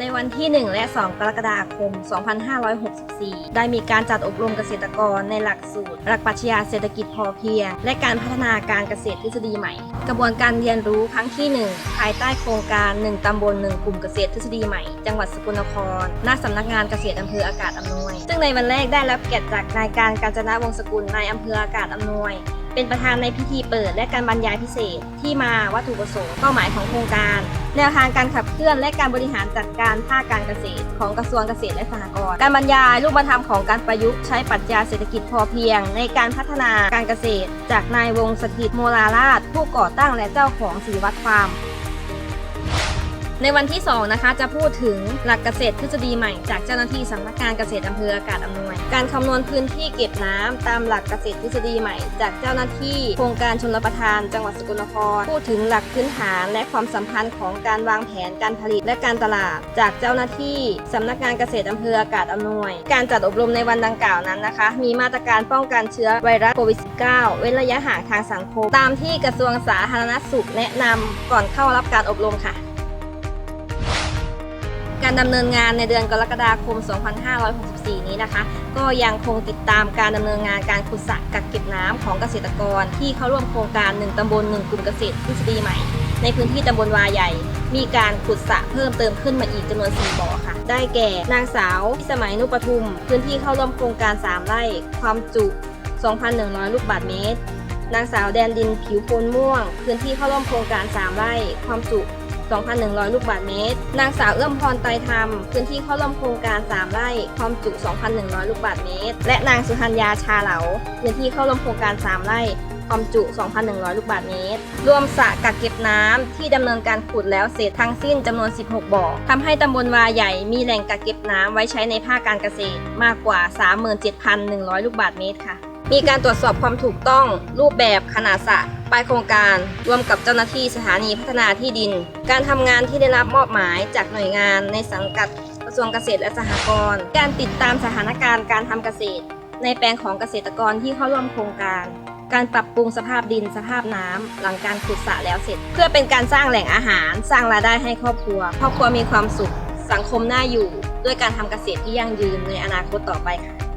ในวันที่ 1 และ 2 กรกฎาคม 2564 ได้มีการจัดอบรมเกษตรกรในหลักสูตร หลักปรัชญาเศรษฐกิจพอเพียง และการพัฒนาการเกษตรทฤษฎีใหม่ กระบวนการเรียนรู้ครั้งที่ 1 ภายใต้โครงการ 1 ตำบล 1 กลุ่มเกษตรทฤษฎีใหม่ จังหวัดสกลนครณสำนักงานเกษตรอำเภออากาศอำนวย ซึ่งในวันแรกได้รับเกียรติจากนายการกาญจนวงศ์สกุลนายอำเภออากาศอำนวยเป็นประธานในพิธีเปิดและการบรรยายพิเศษ ที่มาวัตถุประสงค์เป้าหมายของโครงการ แนวทางการขับเคลื่อนและการบริหารจัดการภาคการเกษตร ของกระทรวงเกษตรและสหกรณ์การบรรยายรูปธรรมของการประยุกต์ใช้ปรัชญาเศรษฐกิจพอเพียง ในการพัฒนาการเกษตร จากนายวงศ์สถิตโมราราช ผู้ก่อตั้งและเจ้าของศิริวัดฟาร์ม ในวันที่ 2 นะคะ จะพูดถึงหลักเกษตรทฤษฎีใหม่จากเจ้าหน้าที่สำนักงานเกษตรอำเภออากาศอำนวย การคำนวณพื้นที่เก็บน้ำตามหลักเกษตรทฤษฎีใหม่ จากเจ้าหน้าที่โครงการชนรประทาน จังหวัดสกลนคร พูดถึงหลักพื้นฐานและความสัมพันธ์ของการวางแผนการผลิตและการตลาด จากเจ้าหน้าที่สำนักงานเกษตรอำเภออากาศอำนวย การจัดอบรมในวันดังกล่าวนั้นนะคะ มีมาตรการป้องกันเชื้อไวรัสโควิด -19 เว้นระยะห่างทางสังคม ตามที่กระทรวงสาธารณสุขแนะนำก่อนเข้ารับการอบรมค่ะ การดำเนินงานในเดือนกรกฎาคม 2564 นี้นะคะ ก็ยังคงติดตามการดำเนินงานการขุดสระกักเก็บน้ำของเกษตรกร ที่เข้าร่วมโครงการ 1ตำบล 1 กลุ่มเกษตรทฤษฎีใหม่ ในพื้นที่ตำบลวาใหญ่ มีการขุดสระเพิ่มเติมขึ้นมาอีกจำนวน 4 บ่อค่ะ ได้แก่นางสาวพิสมัยนุปทุม พื้นที่เข้าร่วมโครงการ 3 ไร่ ความจุ 2,100 ลูกบาศก์เมตร นางสาวแดนดินผิวโพนม่วง พื้นที่เข้าร่วมโครงการ 3 ไร่ ความจุ 2,100 ลูกบาศก์เมตร นางสาวเอื้อมพรไตรธรรมพื้นที่เข้าร่วมโครงการ 3 ไร่ความจุ 2,100 ลูกบาศก์เมตร และนางสุธัญญาชาเหลาพื้นที่เข้าร่วมโครงการ 3 ไร่ความจุ 2,100 ลูกบาศก์เมตร รวมสระกักเก็บน้ำที่ดำเนินการขุดแล้วเสร็จทั้งสิ้นจำนวน 16 บ่อทำให้ตำบลวาใหญ่มีแหล่งกักเก็บน้ำไว้ใช้ในภาคการเกษตรมากกว่า 37,100 ลูกบาศก์เมตรค่ะ มีการตรวจสอบความถูกต้องรูปแบบขนาดสระ ปลายโครงการร่วมกับเจ้าหน้าที่สถานีพัฒนาที่ดิน การทำงานที่ได้รับมอบหมายจากหน่วยงานในสังกัดกระทรวงเกษตรและสหกรณ์การติดตามสถานการณ์การทำเกษตร ในแปลงของเกษตรกรที่เข้าร่วมโครงการ การปรับปรุงสภาพดินสภาพน้ำหลังการขุดสระแล้วเสร็จ เพื่อเป็นการสร้างแหล่งอาหาร สร้างรายได้ให้ครอบครัวครอบครัวมีความสุข สังคมน่าอยู่ ด้วยการทำเกษตรที่ยั่งยืนในอนาคตต่อไปค่ะ